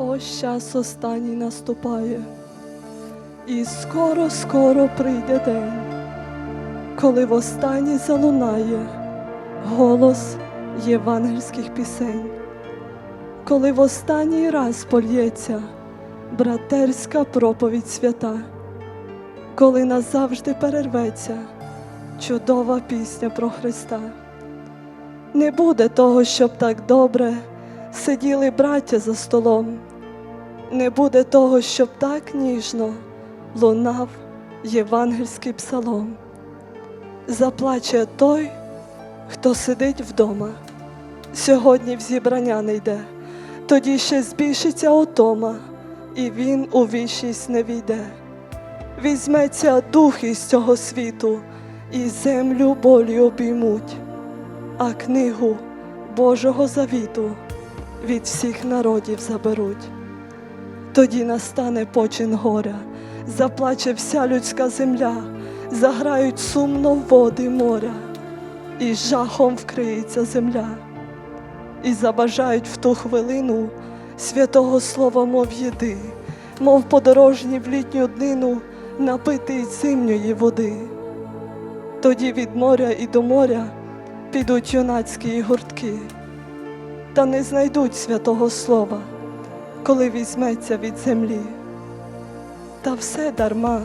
Ось час останній наступає, і скоро, скоро прийде день, коли востаннє залунає голос євангельських пісень, коли в останній раз польється братерська проповідь свята, коли назавжди перерветься чудова пісня про Христа. Не буде того, щоб так добре сиділи браття за столом. Не буде того, щоб так ніжно лунав євангельський псалом. Заплаче той, хто сидить вдома. Сьогодні в зібрання не йде, тоді ще збільшиться отома, і він у вічність не війде. Візьметься дух із цього світу, і землю болі обіймуть, а книгу Божого завіту від всіх народів заберуть. Тоді настане почин горя, заплаче вся людська земля, заграють сумно води моря, і жахом вкриється земля, і забажають в ту хвилину святого слова, мов їди, мов подорожні в літню днину напити зимньої води. Тоді від моря і до моря підуть юнацькі гуртки, та не знайдуть святого слова, коли візьметься від землі. Та все дарма,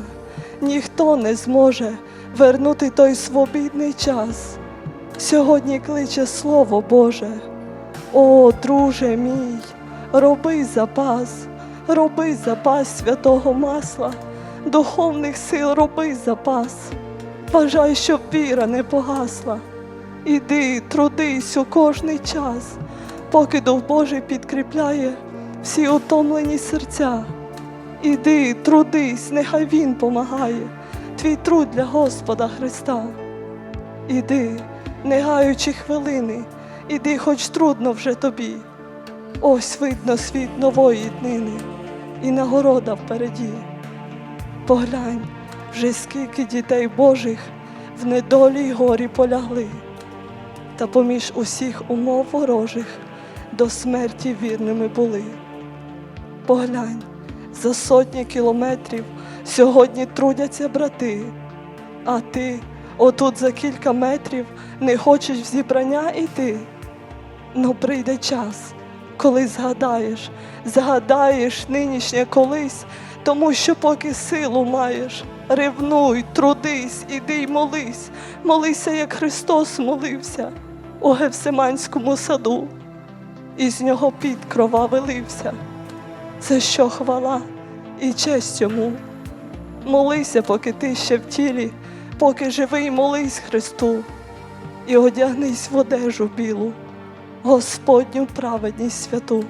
ніхто не зможе вернути той свобідний час. Сьогодні кличе Слово Боже. О, друже мій, роби запас, роби запас святого масла, духовних сил роби запас. Бажай, щоб віра не погасла. Іди, трудись у кожний час, поки Дух Божий підкріпляє всі утомлені серця. Іди, трудись, нехай Він помагає, твій труд для Господа Христа. Іди, не гаючи хвилини, іди, хоч трудно вже тобі. Ось видно світ нової днини і нагорода впереді. Поглянь, вже скільки дітей Божих в недолі й горі полягли, та поміж усіх умов ворожих до смерті вірними були. Поглянь, за сотні кілометрів сьогодні трудяться брати, а ти отут за кілька метрів не хочеш в зібрання йти. Но прийде час, коли згадаєш, згадаєш нинішнє колись, тому що поки силу маєш, ревнуй, трудись, іди й молись, молися, як Христос молився у Гевсиманському саду, і з нього під кровавий лився. За що хвала і честь йому. Молися, поки ти ще в тілі, поки живий, молись Христу, і одягнись в одежу білу, Господню праведність святу.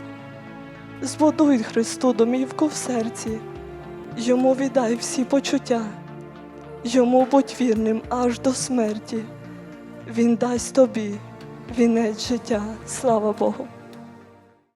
Збудуй Христу домівку в серці, йому віддай всі почуття, йому будь вірним аж до смерті. Він дасть тобі вінець життя. Слава Богу.